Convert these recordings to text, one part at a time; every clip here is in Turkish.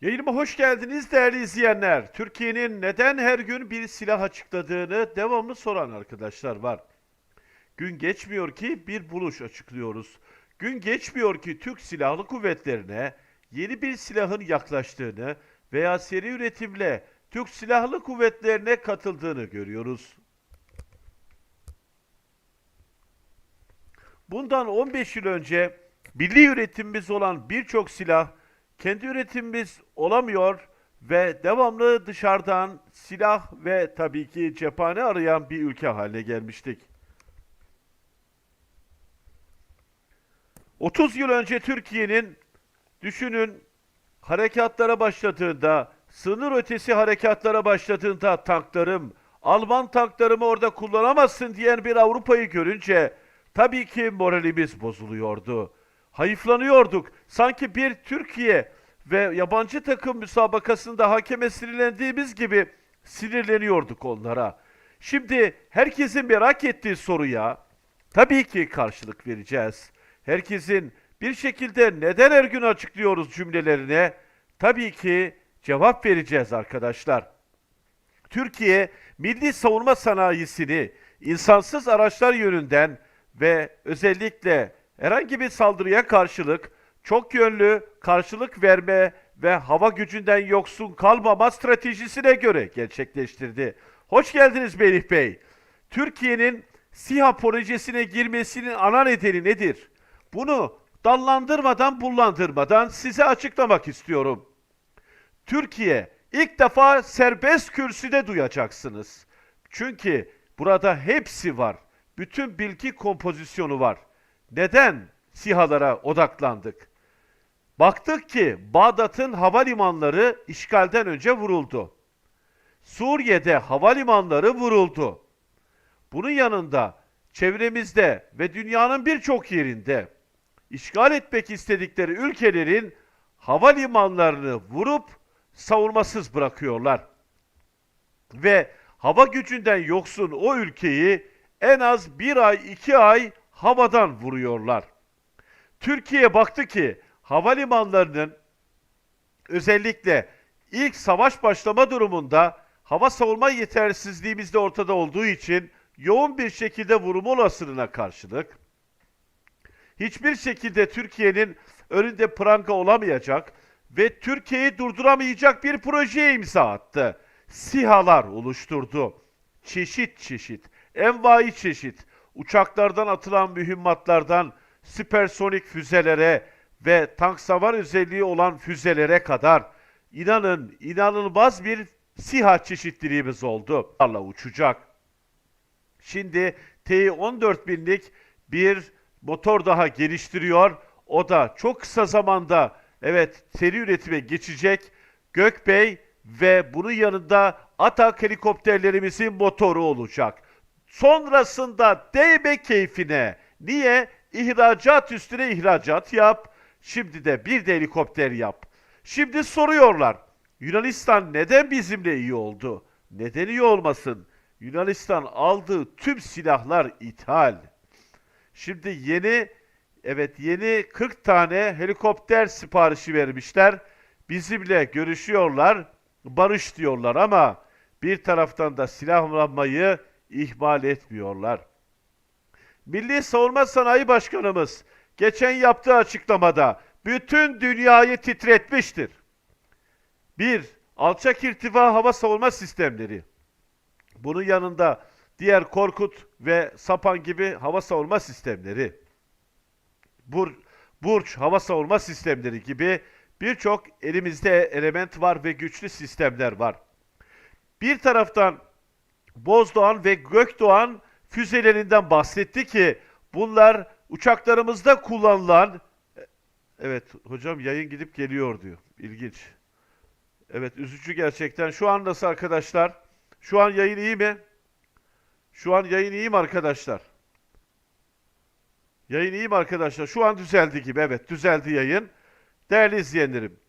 Yayınıma hoş geldiniz değerli izleyenler. Türkiye'nin neden her gün bir silah açıkladığını devamlı soran arkadaşlar var. Gün geçmiyor ki bir buluş açıklıyoruz. Gün geçmiyor ki Türk Silahlı Kuvvetlerine yeni bir silahın yaklaştığını veya seri üretimle Türk Silahlı Kuvvetlerine katıldığını görüyoruz. Bundan 15 yıl önce milli üretimimiz olan birçok silah kendi üretimimiz olamıyor ve devamlı dışarıdan silah ve tabii ki cephane arayan bir ülke haline gelmiştik. 30 yıl önce Türkiye'nin düşünün harekatlara başladığında, sınır ötesi harekatlara başladığında tanklarım, Alman tanklarımı orada kullanamazsın diyen bir Avrupa'yı görünce tabii ki moralimiz bozuluyordu. Hayıflanıyorduk. Sanki bir Türkiye ve yabancı takım müsabakasında hakeme sinirlendiğimiz gibi sinirleniyorduk onlara. Şimdi herkesin merak ettiği soruya tabii ki karşılık vereceğiz. Herkesin bir şekilde neden her gün açıklıyoruz cümlelerine tabii ki cevap vereceğiz arkadaşlar. Türkiye milli savunma sanayisini insansız araçlar yönünden ve özellikle herhangi bir saldırıya karşılık çok yönlü karşılık verme ve hava gücünden yoksun kalmama stratejisine göre gerçekleştirdi. Hoş geldiniz Melih Bey. Türkiye'nin SİHA projesine girmesinin ana nedeni nedir? Bunu dallandırmadan bullandırmadan size açıklamak istiyorum. Türkiye ilk defa serbest kürsüde duyacaksınız. Çünkü burada hepsi var. Bütün bilgi kompozisyonu var. Neden SİHA'lara odaklandık? Baktık ki Bağdat'ın havalimanları işgalden önce vuruldu. Suriye'de havalimanları vuruldu. Bunun yanında çevremizde ve dünyanın birçok yerinde işgal etmek istedikleri ülkelerin havalimanlarını vurup savunmasız bırakıyorlar. Ve hava gücünden yoksun o ülkeyi en az bir ay iki ay havadan vuruyorlar. Türkiye baktı ki havalimanlarının özellikle ilk savaş başlama durumunda hava savunma yetersizliğimiz de ortada olduğu için yoğun bir şekilde vurum olasılığına karşılık hiçbir şekilde Türkiye'nin önünde pranga olamayacak ve Türkiye'yi durduramayacak bir projeye imza attı. SİHA'lar oluşturdu. Çeşit çeşit, envai çeşit, uçaklardan atılan mühimmatlardan süpersonik füzelere ve tank savar özelliği olan füzelere kadar inanın inanılmaz bir SİHA çeşitliliğimiz oldu. uçacak. Şimdi T-14 binlik bir motor daha geliştiriyor. O da çok kısa zamanda evet seri üretime geçecek. Gökbey ve bunun yanında Atak helikopterlerimizin motoru olacak. Sonrasında değme keyfine. Niye? İhracat üstüne ihracat yap. Şimdi de bir de helikopter yap. Şimdi soruyorlar. Yunanistan neden bizimle iyi oldu? Neden iyi olmasın? Yunanistan aldığı tüm silahlar ithal. Şimdi yeni evet yeni 40 tane helikopter siparişi vermişler. Bizimle görüşüyorlar, barış diyorlar ama bir taraftan da silahlanmayı ihmal etmiyorlar. Milli Savunma Sanayi Başkanımız geçen yaptığı açıklamada bütün dünyayı titretmiştir. Bir, alçak irtifa hava savunma sistemleri. Bunun yanında diğer Korkut ve Sapan gibi hava savunma sistemleri, Bur Burç hava savunma sistemleri gibi birçok elimizde element var ve güçlü sistemler var. Bir taraftan Bozdoğan ve Gökdoğan füzelerinden bahsetti ki bunlar uçaklarımızda kullanılan Evet hocam yayın gidip geliyor diyor. İlginç. Evet üzücü gerçekten. Şu an nasıl arkadaşlar? Şu an yayın iyi mi? Şu an yayın iyi mi arkadaşlar? Yayın iyi mi arkadaşlar? Şu an düzeldi gibi. Evet düzeldi yayın. Değerli izleyenlerim.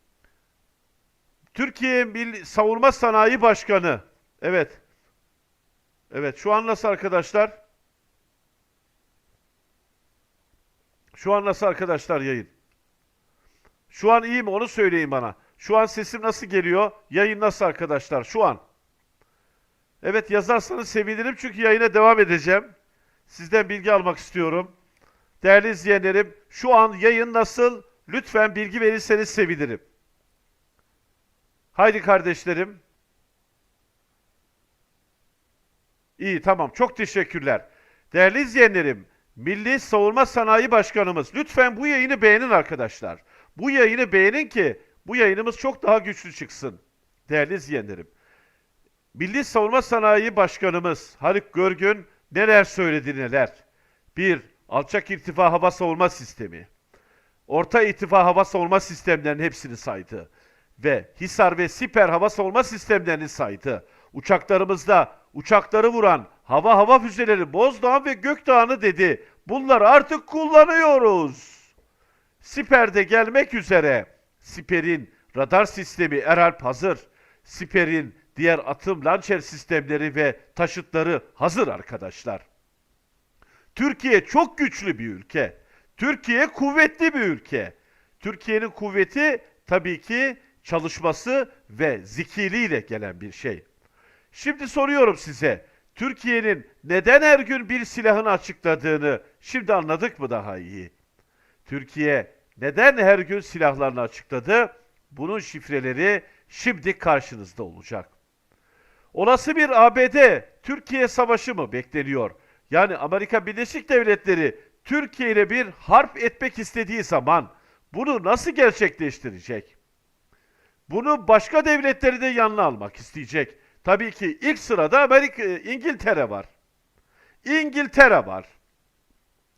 Türkiye Savunma Sanayi Başkanı. Evet. Evet şu an nasıl arkadaşlar? Şu an nasıl arkadaşlar yayın? Şu an iyi mi onu söyleyin bana. Şu an sesim nasıl geliyor? Yayın nasıl arkadaşlar? Şu an. Evet yazarsanız sevinirim çünkü yayına devam edeceğim. Sizden bilgi almak istiyorum. Değerli izleyenlerim, şu an yayın nasıl? Lütfen bilgi verirseniz sevinirim. Haydi kardeşlerim. İyi tamam çok teşekkürler. Değerli izleyenlerim, Milli Savunma Sanayi Başkanımız lütfen bu yayını beğenin arkadaşlar. Bu yayını beğenin ki bu yayınımız çok daha güçlü çıksın. Değerli izleyenlerim. Milli Savunma Sanayi Başkanımız Haluk Görgün neler söyledi neler. Bir, alçak irtifa hava savunma sistemi. Orta irtifa hava savunma sistemlerinin hepsini saydı. Ve Hisar ve Siper hava savunma sistemlerini saydı. Uçaklarımızda uçakları vuran hava hava füzeleri Bozdağ ve Gökdağ'ını dedi. Bunları artık kullanıyoruz. Siper'de gelmek üzere. Siper'in radar sistemi Eralp hazır. Siper'in diğer atım lançer sistemleri ve taşıtları hazır arkadaşlar. Türkiye çok güçlü bir ülke. Türkiye kuvvetli bir ülke. Türkiye'nin kuvveti tabii ki çalışması ve zikiliyle gelen bir şey. Şimdi soruyorum size. Türkiye'nin neden her gün bir silahını açıkladığını şimdi anladık mı daha iyi? Türkiye neden her gün silahlarını açıkladı? Bunun şifreleri şimdi karşınızda olacak. Olası bir ABD Türkiye savaşı mı bekleniyor? Yani Amerika Birleşik Devletleri Türkiye ile bir harp etmek istediği zaman bunu nasıl gerçekleştirecek? Bunu başka devletleri de yanına almak isteyecek. Tabii ki ilk sırada Amerika, İngiltere var. İngiltere var.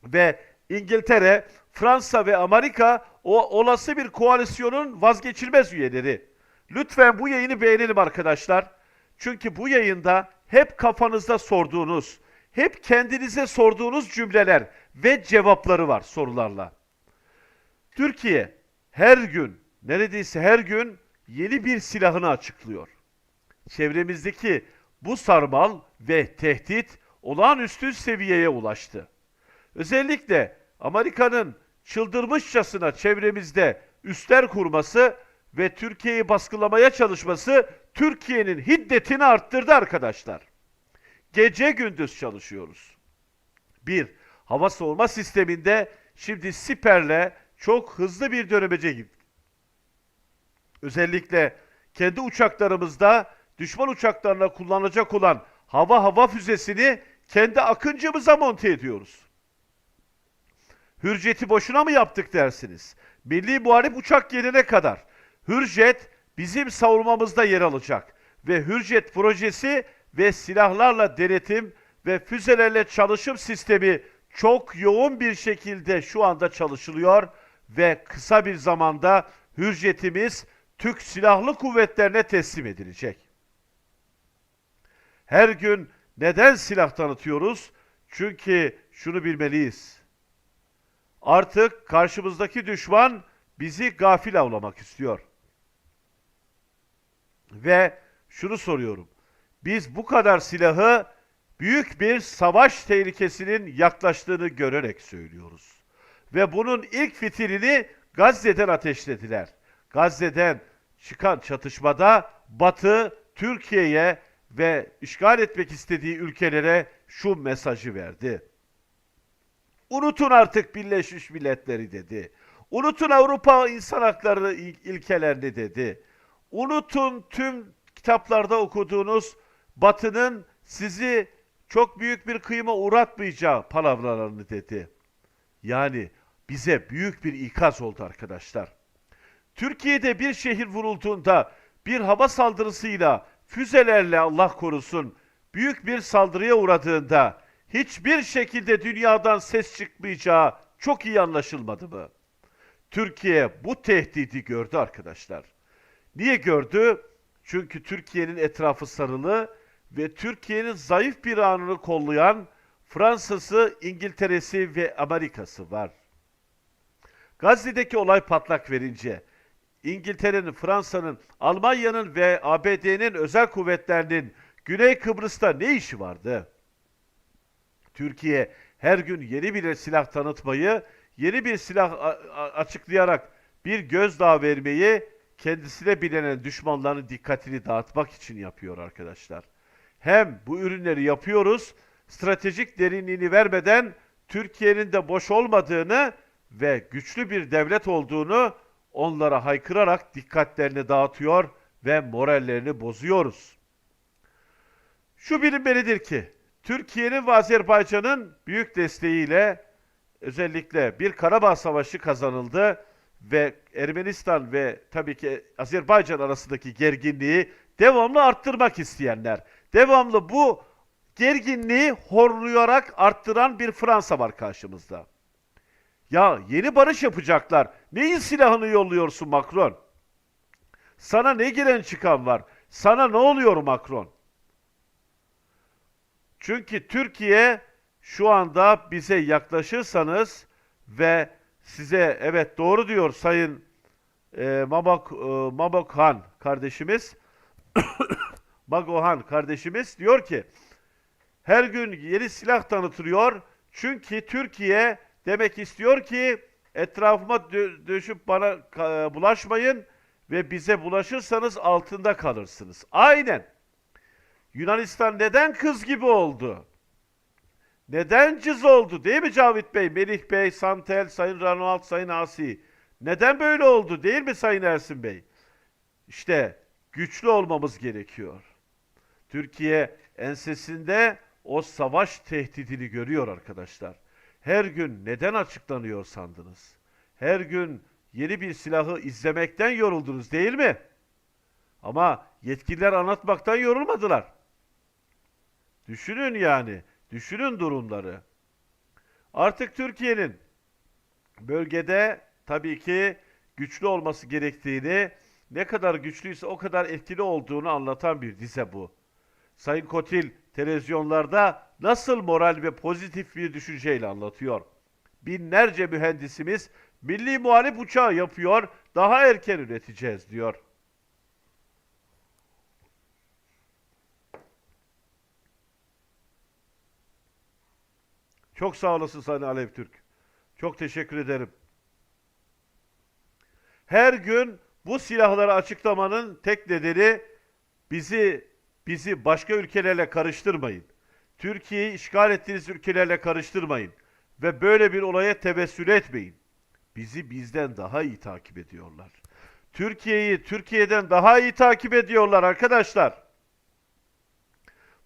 Ve İngiltere, Fransa ve Amerika o olası bir koalisyonun vazgeçilmez üyeleri. Lütfen bu yayını beğenelim arkadaşlar. Çünkü bu yayında hep kafanızda sorduğunuz, hep kendinize sorduğunuz cümleler ve cevapları var sorularla. Türkiye her gün, neredeyse her gün yeni bir silahını açıklıyor. Çevremizdeki bu sarmal ve tehdit olağanüstü seviyeye ulaştı. Özellikle Amerika'nın çıldırmışçasına çevremizde üstler kurması ve Türkiye'yi baskılamaya çalışması Türkiye'nin hiddetini arttırdı arkadaşlar. Gece gündüz çalışıyoruz. Bir, hava savunma sisteminde şimdi Siper'le çok hızlı bir dönemece gittik. Özellikle kendi uçaklarımızda düşman uçaklarına kullanacak olan hava hava füzesini kendi akıncımıza monte ediyoruz. Hürjet'i boşuna mı yaptık dersiniz? Milli Muharip uçak gelene kadar Hürjet bizim savunmamızda yer alacak ve Hürjet projesi ve silahlarla denetim ve füzelerle çalışım sistemi çok yoğun bir şekilde şu anda çalışılıyor ve kısa bir zamanda Hürjet'imiz Türk Silahlı Kuvvetlerine teslim edilecek. Her gün neden silah tanıtıyoruz? Çünkü şunu bilmeliyiz. Artık karşımızdaki düşman bizi gafil avlamak istiyor. Ve şunu soruyorum. Biz bu kadar silahı büyük bir savaş tehlikesinin yaklaştığını görerek söylüyoruz. Ve bunun ilk fitilini Gazze'den ateşlediler. Gazze'den çıkan çatışmada Batı Türkiye'ye ve işgal etmek istediği ülkelere şu mesajı verdi. Unutun artık Birleşmiş Milletleri dedi. Unutun Avrupa İnsan Hakları il- ilkelerini dedi. Unutun tüm kitaplarda okuduğunuz Batı'nın sizi çok büyük bir kıyıma uğratmayacağı palavralarını dedi. Yani bize büyük bir ikaz oldu arkadaşlar. Türkiye'de bir şehir vurulduğunda bir hava saldırısıyla füzelerle Allah korusun büyük bir saldırıya uğradığında hiçbir şekilde dünyadan ses çıkmayacağı çok iyi anlaşılmadı mı? Türkiye bu tehdidi gördü arkadaşlar. Niye gördü? Çünkü Türkiye'nin etrafı sarılı ve Türkiye'nin zayıf bir anını kollayan Fransa'sı, İngiltere'si ve Amerika'sı var. Gazze'deki olay patlak verince İngiltere'nin, Fransa'nın, Almanya'nın ve ABD'nin özel kuvvetlerinin Güney Kıbrıs'ta ne işi vardı? Türkiye her gün yeni bir silah tanıtmayı, yeni bir silah açıklayarak bir gözdağı vermeyi kendisine bilenen düşmanların dikkatini dağıtmak için yapıyor arkadaşlar. Hem bu ürünleri yapıyoruz, stratejik derinliğini vermeden Türkiye'nin de boş olmadığını ve güçlü bir devlet olduğunu onlara haykırarak dikkatlerini dağıtıyor ve morallerini bozuyoruz. Şu bilinmelidir ki Türkiye'nin ve Azerbaycan'ın büyük desteğiyle özellikle bir Karabağ Savaşı kazanıldı ve Ermenistan ve tabii ki Azerbaycan arasındaki gerginliği devamlı arttırmak isteyenler, devamlı bu gerginliği horlayarak arttıran bir Fransa var karşımızda. Ya yeni barış yapacaklar. Neyin silahını yolluyorsun Macron? Sana ne giren çıkan var? Sana ne oluyor Macron? Çünkü Türkiye şu anda bize yaklaşırsanız ve size evet doğru diyor Sayın e, Mabak, e, Mabakhan kardeşimiz Magohan kardeşimiz diyor ki her gün yeni silah tanıtılıyor. Çünkü Türkiye demek istiyor ki etrafıma dö- döşüp bana ka- bulaşmayın ve bize bulaşırsanız altında kalırsınız. Aynen. Yunanistan neden kız gibi oldu? Neden cız oldu değil mi Cavit Bey, Melih Bey, Santel, Sayın Ronald, Sayın Asi? Neden böyle oldu değil mi Sayın Ersin Bey? İşte güçlü olmamız gerekiyor. Türkiye ensesinde o savaş tehdidini görüyor arkadaşlar. Her gün neden açıklanıyor sandınız? Her gün yeni bir silahı izlemekten yoruldunuz değil mi? Ama yetkililer anlatmaktan yorulmadılar. Düşünün yani, düşünün durumları. Artık Türkiye'nin bölgede tabii ki güçlü olması gerektiğini, ne kadar güçlüyse o kadar etkili olduğunu anlatan bir dize bu. Sayın Kotil televizyonlarda nasıl moral ve pozitif bir düşünceyle anlatıyor. Binlerce mühendisimiz milli muhalif uçağı yapıyor, daha erken üreteceğiz diyor. Çok sağ olasın Sayın Alev Türk. Çok teşekkür ederim. Her gün bu silahları açıklamanın tek nedeni bizi bizi başka ülkelerle karıştırmayın. Türkiye'yi işgal ettiğiniz ülkelerle karıştırmayın ve böyle bir olaya tevessül etmeyin. Bizi bizden daha iyi takip ediyorlar. Türkiye'yi Türkiye'den daha iyi takip ediyorlar arkadaşlar.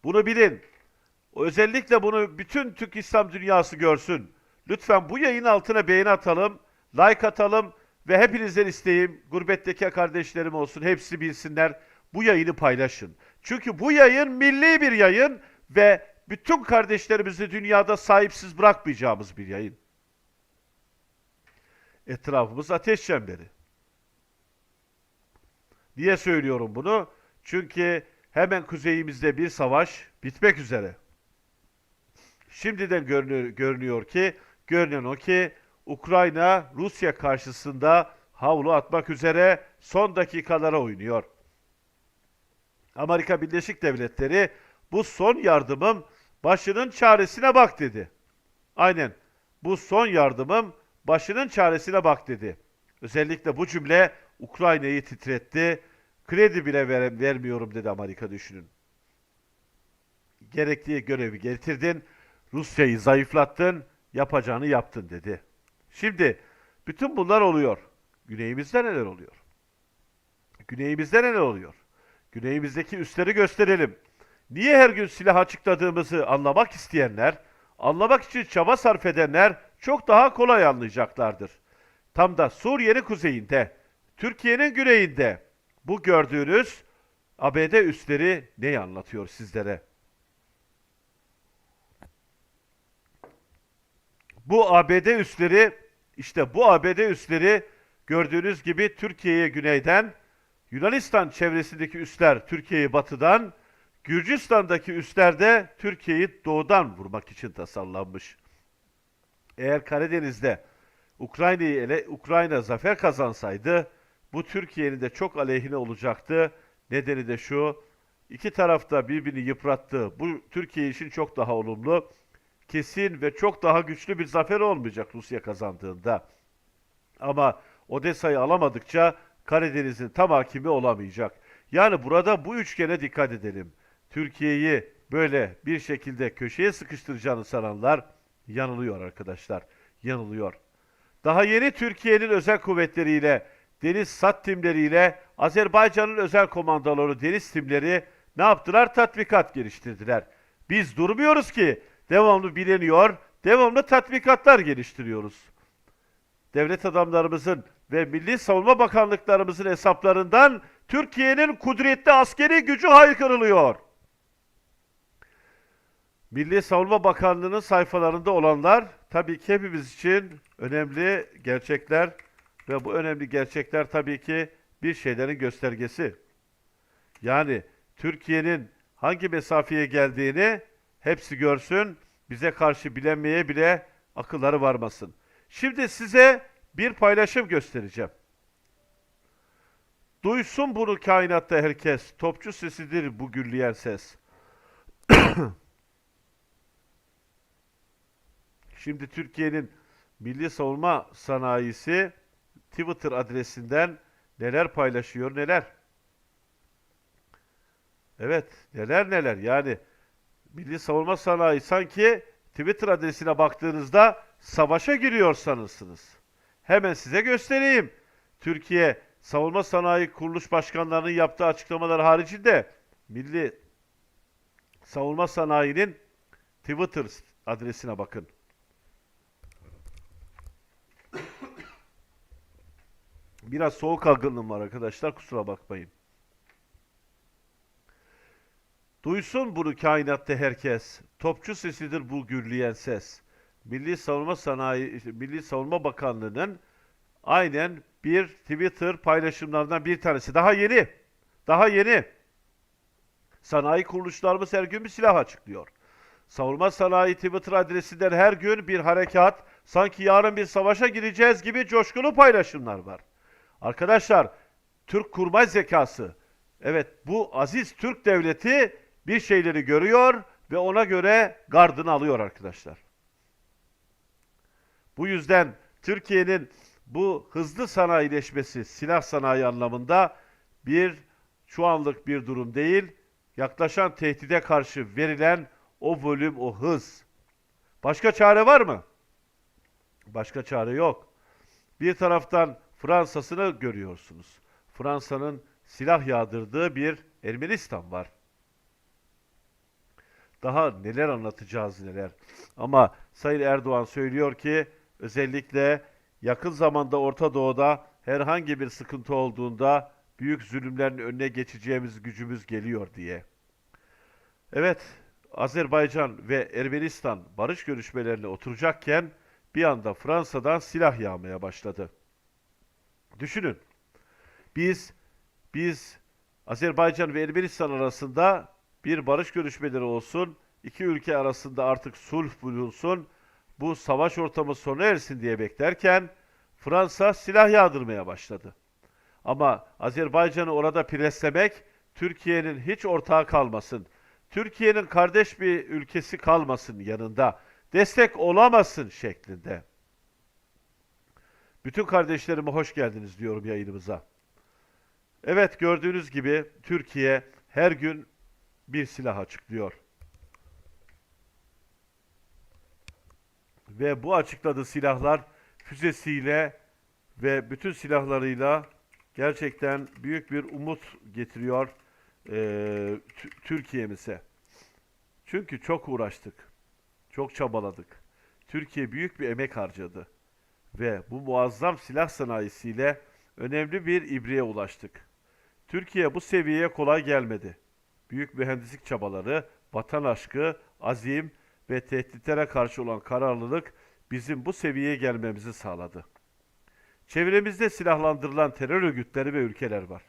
Bunu bilin. Özellikle bunu bütün Türk İslam dünyası görsün. Lütfen bu yayın altına beğeni atalım, like atalım ve hepinizden isteğim, gurbetteki kardeşlerim olsun, hepsi bilsinler, bu yayını paylaşın. Çünkü bu yayın milli bir yayın ve bütün kardeşlerimizi dünyada sahipsiz bırakmayacağımız bir yayın. Etrafımız ateş çemberi. Niye söylüyorum bunu? Çünkü hemen kuzeyimizde bir savaş bitmek üzere. Şimdiden görünüyor, görünüyor ki, görünen o ki Ukrayna Rusya karşısında havlu atmak üzere son dakikalara oynuyor. Amerika Birleşik Devletleri bu son yardımım başının çaresine bak dedi. Aynen bu son yardımım başının çaresine bak dedi. Özellikle bu cümle Ukrayna'yı titretti. Kredi bile ver- vermiyorum dedi Amerika düşünün. Gerektiği görevi getirdin. Rusya'yı zayıflattın, yapacağını yaptın dedi. Şimdi bütün bunlar oluyor. Güneyimizde neler oluyor? Güneyimizde neler oluyor? Güneyimizdeki üsleri gösterelim. Niye her gün silah açıkladığımızı anlamak isteyenler, anlamak için çaba sarf edenler çok daha kolay anlayacaklardır. Tam da Suriye'nin kuzeyinde, Türkiye'nin güneyinde bu gördüğünüz ABD üsleri neyi anlatıyor sizlere? Bu ABD üsleri işte bu ABD üsleri gördüğünüz gibi Türkiye'ye güneyden, Yunanistan çevresindeki üsler Türkiye'yi batıdan, Gürcistan'daki üsler de Türkiye'yi doğudan vurmak için tasarlanmış. Eğer Karadeniz'de Ukrayna'yı ele Ukrayna zafer kazansaydı bu Türkiye'nin de çok aleyhine olacaktı. Nedeni de şu. iki tarafta birbirini yıprattı. Bu Türkiye için çok daha olumlu. Kesin ve çok daha güçlü bir zafer olmayacak Rusya kazandığında. Ama Odessa'yı alamadıkça Karadeniz'in tam hakimi olamayacak. Yani burada bu üçgene dikkat edelim. Türkiye'yi böyle bir şekilde köşeye sıkıştıracağını sananlar yanılıyor arkadaşlar. Yanılıyor. Daha yeni Türkiye'nin özel kuvvetleriyle, deniz sat timleriyle Azerbaycan'ın özel komandoları, deniz timleri ne yaptılar? Tatbikat geliştirdiler. Biz durmuyoruz ki. Devamlı bileniyor, devamlı tatbikatlar geliştiriyoruz. Devlet adamlarımızın ve Milli Savunma Bakanlıklarımızın hesaplarından Türkiye'nin kudretli askeri gücü haykırılıyor. Milli Savunma Bakanlığı'nın sayfalarında olanlar tabii ki hepimiz için önemli gerçekler ve bu önemli gerçekler tabii ki bir şeylerin göstergesi. Yani Türkiye'nin hangi mesafeye geldiğini hepsi görsün, bize karşı bilenmeye bile akılları varmasın. Şimdi size bir paylaşım göstereceğim. Duysun bunu kainatta herkes, topçu sesidir bu gürleyen ses. Şimdi Türkiye'nin milli savunma sanayisi Twitter adresinden neler paylaşıyor neler. Evet neler neler yani milli savunma sanayi sanki Twitter adresine baktığınızda savaşa giriyor sanırsınız. Hemen size göstereyim. Türkiye Savunma Sanayi Kuruluş Başkanlarının yaptığı açıklamalar haricinde Milli Savunma Sanayi'nin Twitter adresine bakın. Biraz soğuk algınlığım var arkadaşlar kusura bakmayın. Duysun bunu kainatta herkes. Topçu sesidir bu gürleyen ses. Milli Savunma Sanayi Milli Savunma Bakanlığı'nın aynen bir Twitter paylaşımlarından bir tanesi. Daha yeni. Daha yeni. Sanayi kuruluşlarımız her gün bir silah açıklıyor. Savunma sanayi Twitter adresinden her gün bir harekat, sanki yarın bir savaşa gireceğiz gibi coşkulu paylaşımlar var. Arkadaşlar, Türk kurmay zekası, evet bu aziz Türk devleti bir şeyleri görüyor ve ona göre gardını alıyor arkadaşlar. Bu yüzden Türkiye'nin bu hızlı sanayileşmesi silah sanayi anlamında bir şu anlık bir durum değil, yaklaşan tehdide karşı verilen o volüm, o hız. Başka çare var mı? Başka çare yok. Bir taraftan Fransa'sını görüyorsunuz. Fransa'nın silah yağdırdığı bir Ermenistan var. Daha neler anlatacağız neler. Ama Sayın Erdoğan söylüyor ki özellikle yakın zamanda Orta Doğu'da herhangi bir sıkıntı olduğunda büyük zulümlerin önüne geçeceğimiz gücümüz geliyor diye. Evet, Azerbaycan ve Ermenistan barış görüşmelerine oturacakken bir anda Fransa'dan silah yağmaya başladı. Düşünün. Biz biz Azerbaycan ve Ermenistan arasında bir barış görüşmeleri olsun, iki ülke arasında artık sulh bulunsun, bu savaş ortamı sona ersin diye beklerken Fransa silah yağdırmaya başladı. Ama Azerbaycan'ı orada preslemek Türkiye'nin hiç ortağı kalmasın. Türkiye'nin kardeş bir ülkesi kalmasın yanında. Destek olamasın şeklinde. Bütün kardeşlerime hoş geldiniz diyorum yayınımıza. Evet gördüğünüz gibi Türkiye her gün bir silah açıklıyor. Ve bu açıkladığı silahlar füzesiyle ve bütün silahlarıyla gerçekten büyük bir umut getiriyor Tü- Türkiye'mize. Çünkü çok uğraştık, çok çabaladık. Türkiye büyük bir emek harcadı ve bu muazzam silah sanayisiyle önemli bir ibreye ulaştık. Türkiye bu seviyeye kolay gelmedi. Büyük mühendislik çabaları, vatan aşkı, azim ve tehditlere karşı olan kararlılık bizim bu seviyeye gelmemizi sağladı. Çevremizde silahlandırılan terör örgütleri ve ülkeler var.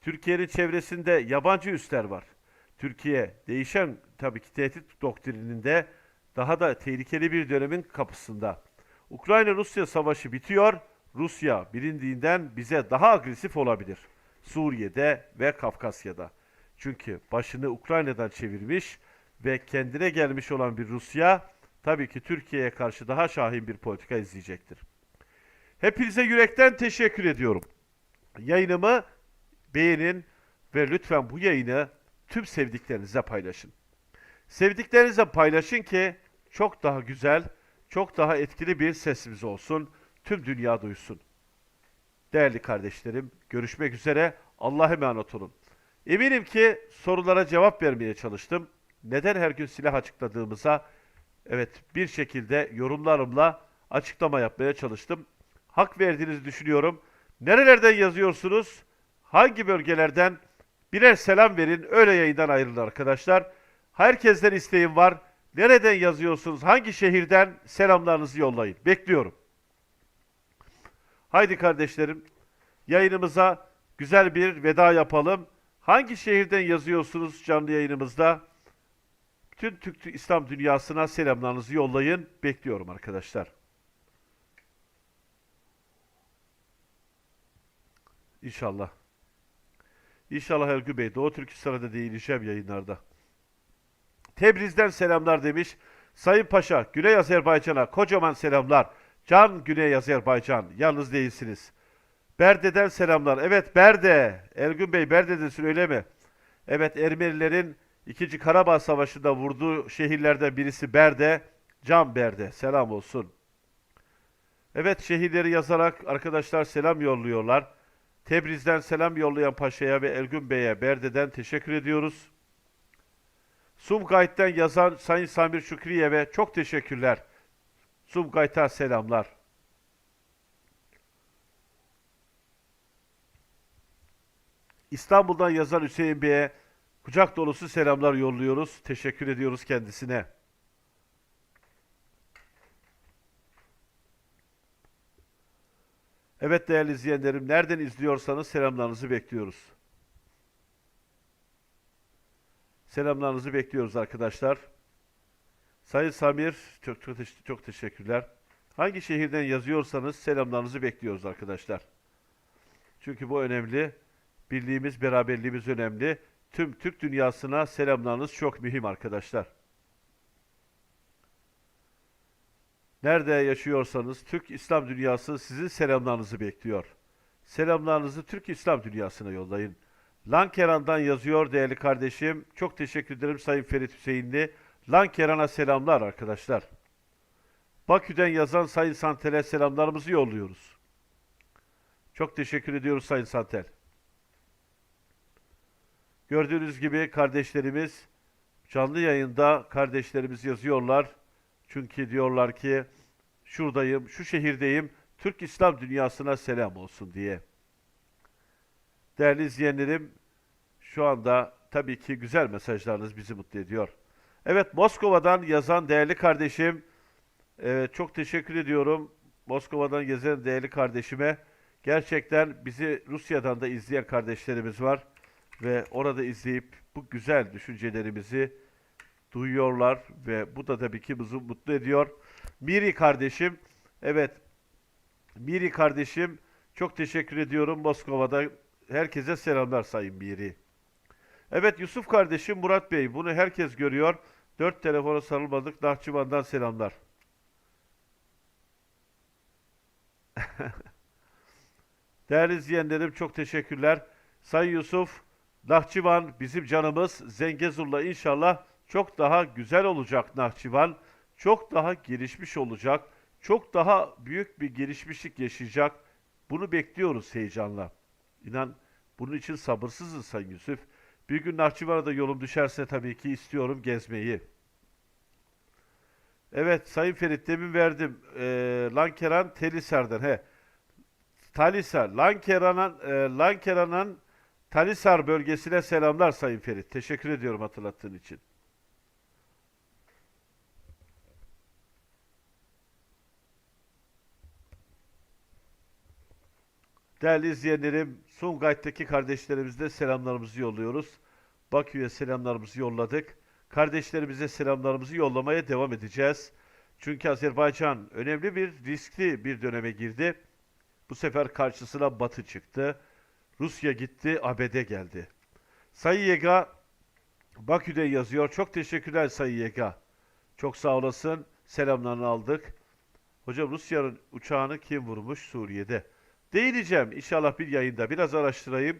Türkiye'nin çevresinde yabancı üsler var. Türkiye değişen tabii ki tehdit doktrininde daha da tehlikeli bir dönemin kapısında. Ukrayna-Rusya savaşı bitiyor. Rusya bilindiğinden bize daha agresif olabilir. Suriye'de ve Kafkasya'da. Çünkü başını Ukrayna'dan çevirmiş ve kendine gelmiş olan bir Rusya tabii ki Türkiye'ye karşı daha şahin bir politika izleyecektir. Hepinize yürekten teşekkür ediyorum. Yayınımı beğenin ve lütfen bu yayını tüm sevdiklerinize paylaşın. Sevdiklerinizle paylaşın ki çok daha güzel, çok daha etkili bir sesimiz olsun. Tüm dünya duysun. Değerli kardeşlerim, görüşmek üzere. Allah'a emanet olun. Eminim ki sorulara cevap vermeye çalıştım. Neden her gün silah açıkladığımıza evet bir şekilde yorumlarımla açıklama yapmaya çalıştım. Hak verdiğinizi düşünüyorum. Nerelerden yazıyorsunuz? Hangi bölgelerden? Birer selam verin. Öyle yayından ayrılın arkadaşlar. Herkesten isteğim var. Nereden yazıyorsunuz? Hangi şehirden selamlarınızı yollayın. Bekliyorum. Haydi kardeşlerim, yayınımıza güzel bir veda yapalım. Hangi şehirden yazıyorsunuz canlı yayınımızda? Bütün Türk İslam dünyasına selamlarınızı yollayın. Bekliyorum arkadaşlar. İnşallah. İnşallah Ergü Bey Doğu Türkistan'a da değineceğim yayınlarda. Tebriz'den selamlar demiş. Sayın Paşa, Güney Azerbaycan'a kocaman selamlar. Can Güney Azerbaycan, yalnız değilsiniz. Berde'den selamlar. Evet Berde, Ergün Bey Berde'desin öyle mi? Evet Ermenilerin 2. Karabağ Savaşı'nda vurduğu şehirlerden birisi Berde. Can Berde, selam olsun. Evet şehirleri yazarak arkadaşlar selam yolluyorlar. Tebriz'den selam yollayan Paşa'ya ve Ergün Bey'e Berde'den teşekkür ediyoruz. Sumgayt'ten yazan Sayın Samir Şükriyev'e çok teşekkürler. Sumgayt'a selamlar. İstanbul'dan yazan Hüseyin Bey'e kucak dolusu selamlar yolluyoruz. Teşekkür ediyoruz kendisine. Evet değerli izleyenlerim, nereden izliyorsanız selamlarınızı bekliyoruz. Selamlarınızı bekliyoruz arkadaşlar. Sayın Samir, çok çok, çok teşekkürler. Hangi şehirden yazıyorsanız selamlarınızı bekliyoruz arkadaşlar. Çünkü bu önemli. Birliğimiz, beraberliğimiz önemli. Tüm Türk dünyasına selamlarınız çok mühim arkadaşlar. Nerede yaşıyorsanız Türk İslam dünyası sizin selamlarınızı bekliyor. Selamlarınızı Türk İslam dünyasına yollayın. Lankeran'dan yazıyor değerli kardeşim. Çok teşekkür ederim Sayın Ferit Hüseyinli. Lankeran'a selamlar arkadaşlar. Bakü'den yazan Sayın Santel'e selamlarımızı yolluyoruz. Çok teşekkür ediyoruz Sayın Santel. Gördüğünüz gibi kardeşlerimiz canlı yayında kardeşlerimiz yazıyorlar. Çünkü diyorlar ki şuradayım, şu şehirdeyim, Türk İslam dünyasına selam olsun diye. Değerli izleyenlerim, şu anda tabii ki güzel mesajlarınız bizi mutlu ediyor. Evet, Moskova'dan yazan değerli kardeşim, evet, çok teşekkür ediyorum. Moskova'dan yazan değerli kardeşime. Gerçekten bizi Rusya'dan da izleyen kardeşlerimiz var ve orada izleyip bu güzel düşüncelerimizi duyuyorlar ve bu da tabii ki bizi mutlu ediyor. Miri kardeşim, evet Miri kardeşim çok teşekkür ediyorum Moskova'da. Herkese selamlar Sayın Miri. Evet Yusuf kardeşim Murat Bey bunu herkes görüyor. Dört telefona sarılmadık. Nahçıvan'dan selamlar. Değerli izleyenlerim çok teşekkürler. Sayın Yusuf, Nahçıvan bizim canımız. Zengezur'la inşallah çok daha güzel olacak Nahçıvan. Çok daha gelişmiş olacak. Çok daha büyük bir gelişmişlik yaşayacak. Bunu bekliyoruz heyecanla. İnan bunun için sabırsızız Sayın Yusuf. Bir gün Nahçıvan'a da yolum düşerse tabii ki istiyorum gezmeyi. Evet Sayın Ferit demin verdim. Ee, Lankeran Telisar'dan. He. Talisar. Lankeran'ın e, Lankeran'ın Talisar bölgesine selamlar Sayın Ferit. Teşekkür ediyorum hatırlattığın için. Değerli izleyenlerim, Sungayt'taki kardeşlerimize selamlarımızı yolluyoruz. Bakü'ye selamlarımızı yolladık. Kardeşlerimize selamlarımızı yollamaya devam edeceğiz. Çünkü Azerbaycan önemli bir riskli bir döneme girdi. Bu sefer karşısına Batı çıktı. Rusya gitti, ABD geldi. Sayı Yega Bakü'de yazıyor. Çok teşekkürler Sayı Yega. Çok sağ olasın. Selamlarını aldık. Hocam Rusya'nın uçağını kim vurmuş Suriye'de? Değineceğim inşallah bir yayında. Biraz araştırayım.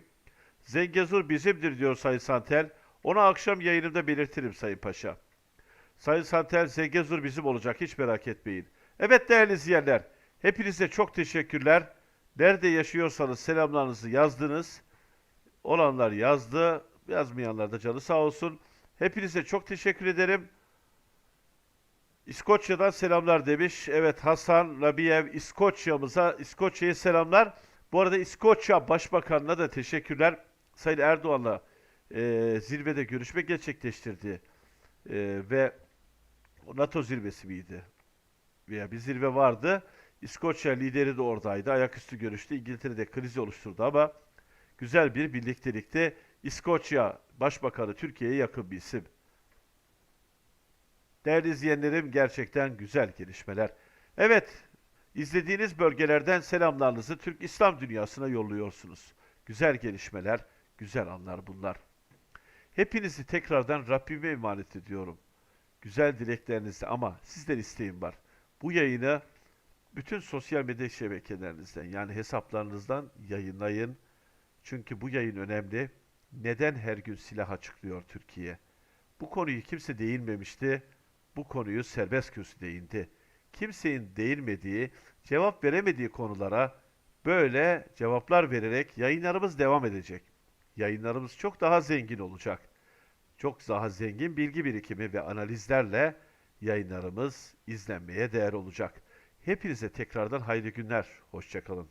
Zengezur bizimdir diyor Sayın Santel. Onu akşam yayınımda belirtirim Sayın Paşa. Sayın Santel Zengezur bizim olacak hiç merak etmeyin. Evet değerli izleyenler. Hepinize çok teşekkürler. Nerede yaşıyorsanız selamlarınızı yazdınız. Olanlar yazdı. Yazmayanlar da canı sağ olsun. Hepinize çok teşekkür ederim. İskoçya'dan selamlar demiş. Evet Hasan Rabiyev İskoçya'mıza, İskoçya'ya selamlar. Bu arada İskoçya Başbakanı'na da teşekkürler. Sayın Erdoğan'la e, zirvede görüşme gerçekleştirdi. E, ve NATO zirvesi miydi? Veya bir zirve vardı. İskoçya lideri de oradaydı. Ayaküstü görüştü. İngiltere'de krizi oluşturdu ama güzel bir birliktelikte İskoçya Başbakanı Türkiye'ye yakın bir isim. Değerli izleyenlerim gerçekten güzel gelişmeler. Evet, izlediğiniz bölgelerden selamlarınızı Türk İslam dünyasına yolluyorsunuz. Güzel gelişmeler, güzel anlar bunlar. Hepinizi tekrardan Rabbime emanet ediyorum. Güzel dileklerinizle ama sizden isteğim var. Bu yayını bütün sosyal medya şebekelerinizden yani hesaplarınızdan yayınlayın. Çünkü bu yayın önemli. Neden her gün silah açıklıyor Türkiye? Bu konuyu kimse değinmemişti. Bu konuyu serbest kürsü değindi. Kimsenin değinmediği, cevap veremediği konulara böyle cevaplar vererek yayınlarımız devam edecek. Yayınlarımız çok daha zengin olacak. Çok daha zengin bilgi birikimi ve analizlerle yayınlarımız izlenmeye değer olacak. Hepinize tekrardan hayırlı günler. Hoşçakalın.